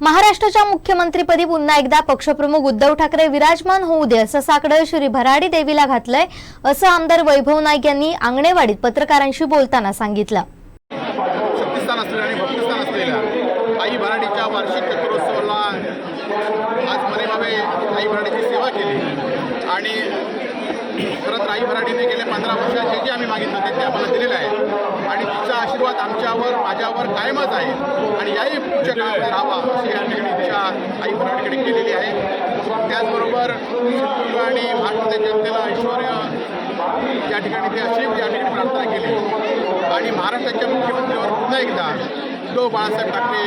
महाराष्ट्राच्या मुख्यमंत्रीपदी पुन्हा एकदा पक्षप्रमुख उद्धव ठाकरे विराजमान होऊ दे असं साकडं श्री भराडी देवीला घातलंय असं आमदार वैभव नाईक यांनी आंगणेवाडीत पत्रकारांशी बोलताना सांगितलं. शक्तिस्थान असलेल्या आणि भक्तिस्थान असलेल्या आई भराडीच्या वार्षिक चक्रोत्सवाला आज मने आई भराडीची सेवा केली. आणि खरं आई भराडीने गेल्या पंधरा वर्षात जे जे आम्ही मागितलं ते आम्हाला दिलेलं आहे. आणि आशीर्वाद आमच्यावर माझ्यावर कायमच आहे. आणि याही पुढच्या काळात राहावा अशी या ठिकाणी इच्छा आई भराडीकडे केलेली आहे. त्याचबरोबर आणि भारताच्या जनतेला ऐश्वर या ठिकाणी ते अशी या ठिकाणी प्रार्थना केली. आणि महाराष्ट्राच्या मुख्यमंत्रीवर पुन्हा एकदा उद्धव बाळासाहेब ठाकरे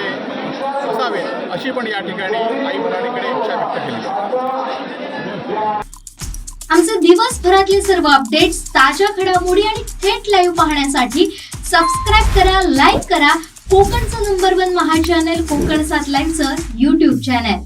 असावेत अशी पण या ठिकाणी आई भराडीकडे इच्छा व्यक्त केली. आमचे दिवसभरातले सर्व अपडेट्स ताज्या घडामोडी आणि थेट लाईव्ह पाहण्यासाठी सबस्क्राईब करा लाईक करा. कोकणचं number one Maha channel Konkan सात लाईनचं युट्यूब चॅनल